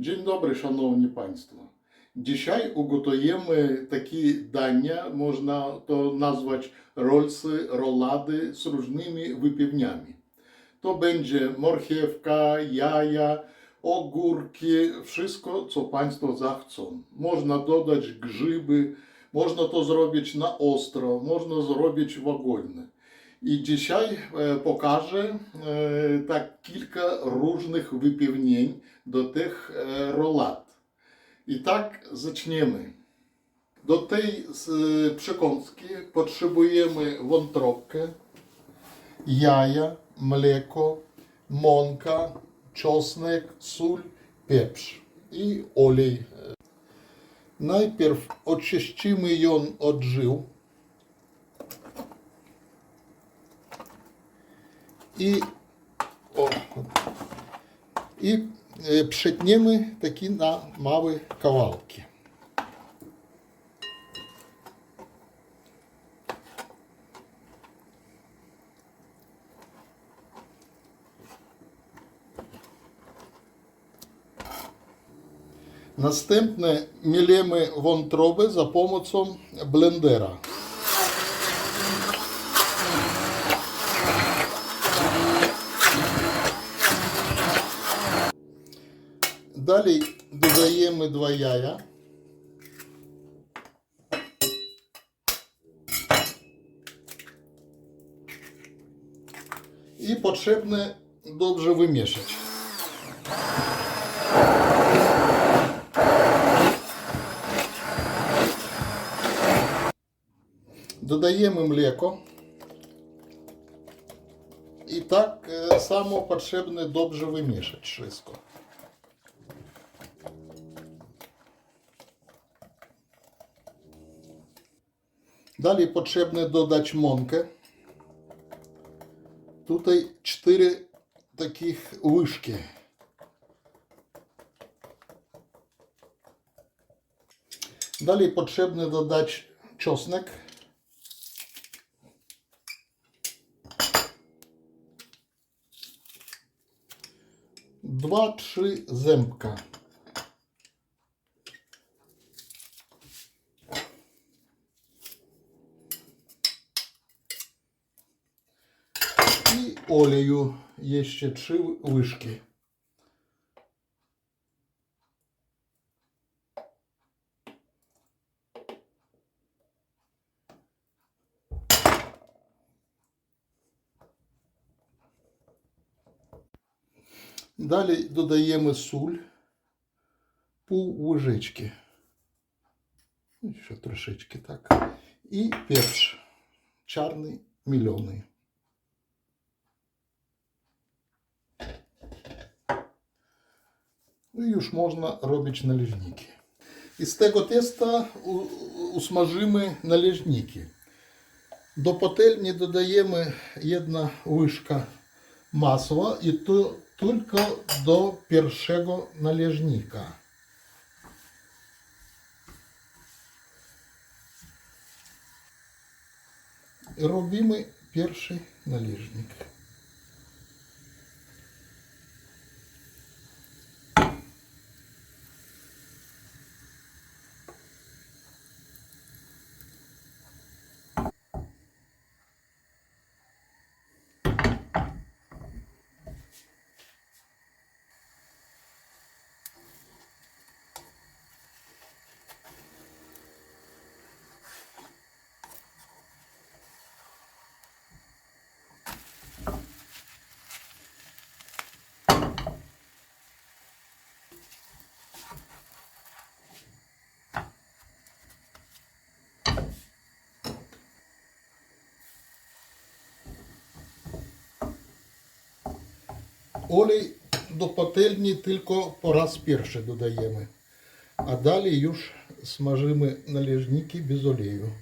Dzień dobry, szanowni państwo. Dzisiaj ugotujemy takie dania, można to nazwać rolsy, rolady z różnymi wypiewniami. To będzie morchiewka, jaja, ogórki, wszystko, co państwo zachcą. Można dodać grzyby, można to zrobić na ostro, można zrobić łagodnie. I dzisiaj e, pokażę e, tak kilka różnych wypełnień do tych e, rolad. I tak zaczniemy. Do tej przekąski potrzebujemy wątróbkę, jaja, mleko, mąka, czosnek, sól, pieprz i olej. Najpierw oczyścimy ją od żył i, o, i e, przetniemy taki na małe kawałki. Następnie mielimy wątrobę za pomocą Далі додаємо два яя. І потрібно добре вимішати. Додаємо млеко. І так е, само потрібно добре вимішати швидко. Далі потрібно додати монки. Тут 4 таких вишки. Далі потрібно додати чосник. Два-три земка. І олію є ще три вишки. Далі додаємо суль пів ложечки. Ну, Ще трошечки так. І перш чорний мільйонний. I już można robić należniki. I z tego testa usmażymy należniki. Do patelni dodajemy jedna łyżka masła i to tylko do pierwszego należnika. I robimy pierwszy Олій до пательні тільки по раз перший додаємо. А далі już смажимо належники без олію.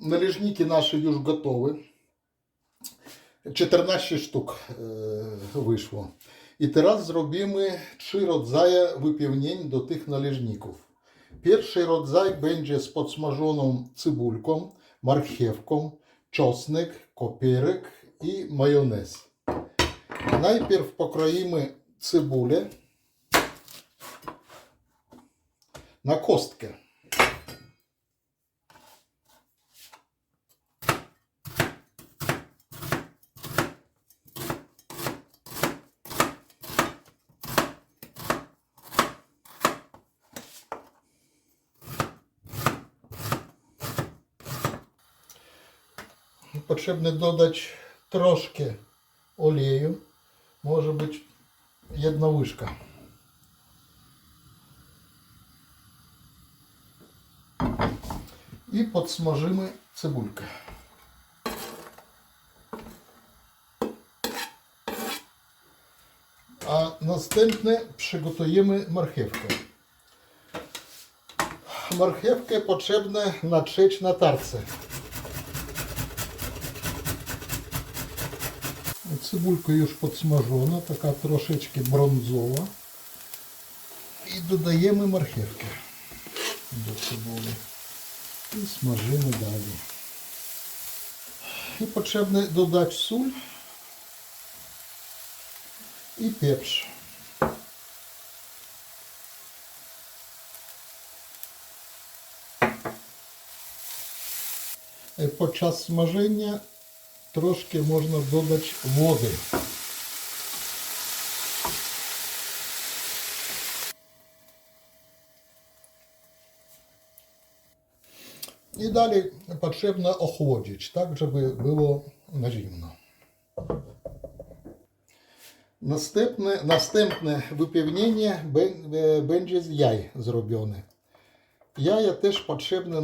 Належники наши już готові. 14 штук е, вийшло. I teraz zrobimy trzy rodzaje wypełnień do tych należników. Pierwszy rodzaj będzie z podsmażoną cebulką, marchewką, czosnek, kopierek i majonez. Najpierw pokroimy cebulę na kostkę. Potrzebne dodać troszkę oleju. Może być jedna łyżka. I podsmażymy cebulkę. A następnie przygotujemy marchewkę. Marchewkę potrzebne natrzeć na tarce. Cebulka już podsmażona, taka troszeczkę brązowa. I dodajemy marchewkę do cebuli. I smażymy dalej. I potrzebne dodać sól i pieprz. E, Podczas smażenia troszkę można dodać wody. I dalej potrzebno ochłodzić, tak żeby było na zimno. Następne, następne wypełnienie bę- e, będzie z jaj zrobione. Jaja też potrzebne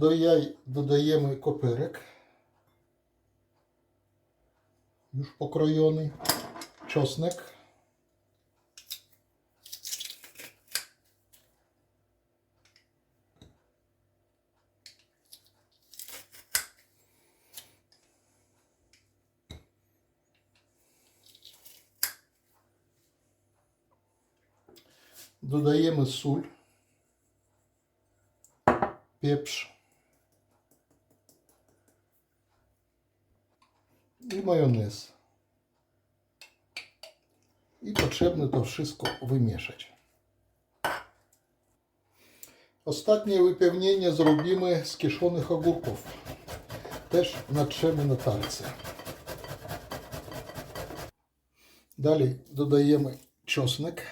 natrzeć na tarce. Do jaj dodajemy koperek, już pokrojony, czosnek, majonez. I potrzebne to wszystko wymieszać. Ostatnie wypełnienie zrobimy z kiszonych ogórków. Też natrzemy na tarce. Dalej dodajemy czosnek.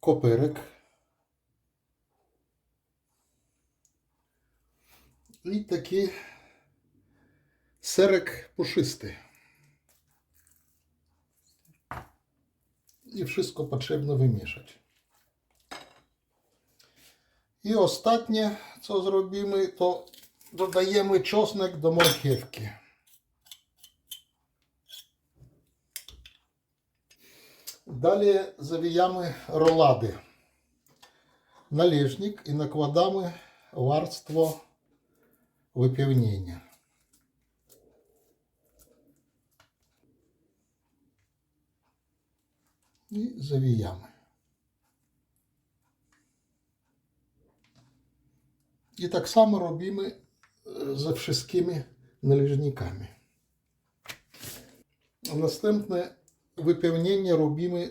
Koperek. I taki serek puszysty. I wszystko potrzebno wymieszać. I ostatnie, co zrobimy, to dodajemy czosnek do marchewki. Dalej zawijamy rolady. Należnik i nakładamy warstwo wypełnienia. I zawijamy. I tak samo robimy e, ze wszystkimi należnikami. A Następne wypełnienie robimy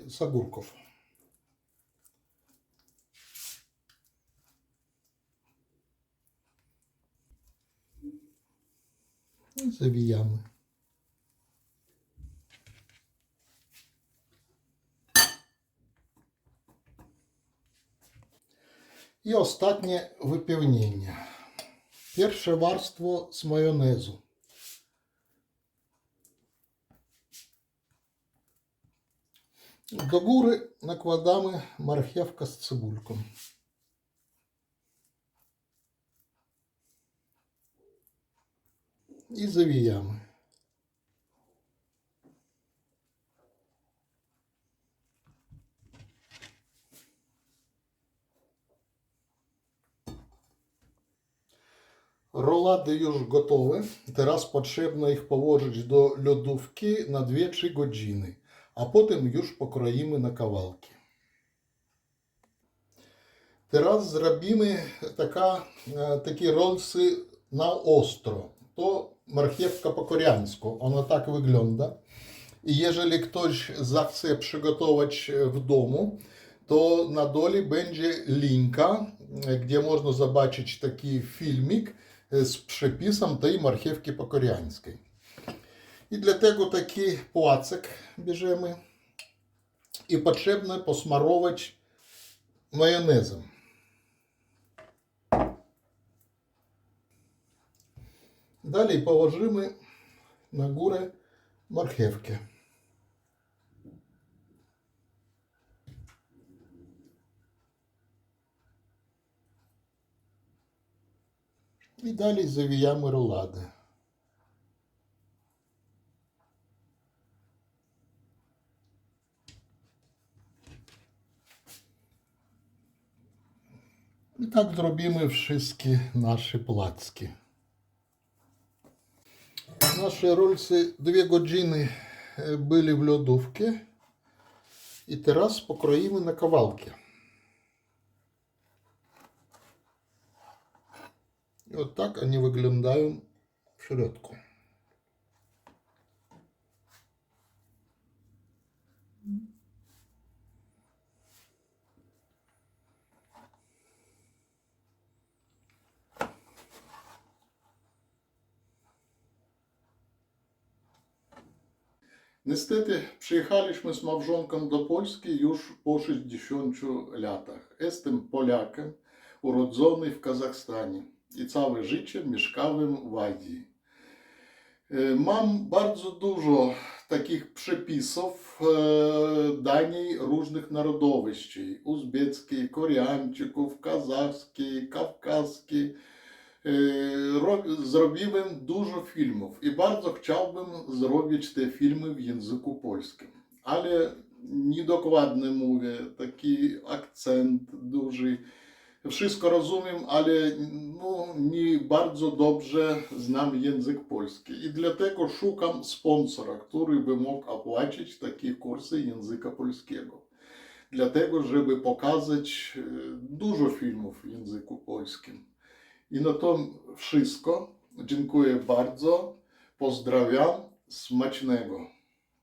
ogórków. I zawijamy. I ostatnie wypełnienie. Pierwsze warstwo z majonezu. Do góry nakładamy marchewkę I zawijamy. Rolady już gotowe. Teraz potrzebno ich położyć do lodówki na 2-3 godziny, a potem już pokroimy na kawałki. Teraz zrobimy taka, e, такі ролси на ostro. To marchewka po koreańsku. Ona tak wygląda. I jeżeli ktoś zechce przygotować w domu, to na dole będzie linka, e, gdzie można zobaczyć taki filmik e, z przepisem tej marchewki po koreańskiej. I dlatego taki płacek bierzemy i potrzebne posmarować majonezem. Dalej położymy na górę marchewkę. І далі завіємо рулади. І так зробимо всі наші плацки. Наші рольці дві години е, були в льодовці. І зараз покроїли на кавалки. И вот так они выглядают в ширетку. Niestety przyjechaliśmy z małżonką do Polski już po 60 latach. Jestem Polakiem, urodzony w Kazachstanie i całe życie mieszkałem w Azji. E, Mam bardzo dużo takich przepisów e, dań różnych narodowości. Uzbeckiej, Koreańczyków, kazachskiej, kawkaskiej. Ro- Zrobiłem dużo filmów i bardzo chciałbym zrobić te filmy w języku polskim. Ale niedokładnie mówię, taki akcent duży. Wszystko rozumiem, ale no, nie bardzo dobrze znam język polski. I dlatego szukam sponsora, który by mógł opłacić takie kursy języka polskiego. Dlatego, żeby pokazać e, dużo filmów w języku polskim. I na to wszystko. Dziękuję bardzo. Pozdrawiam. Smacznego.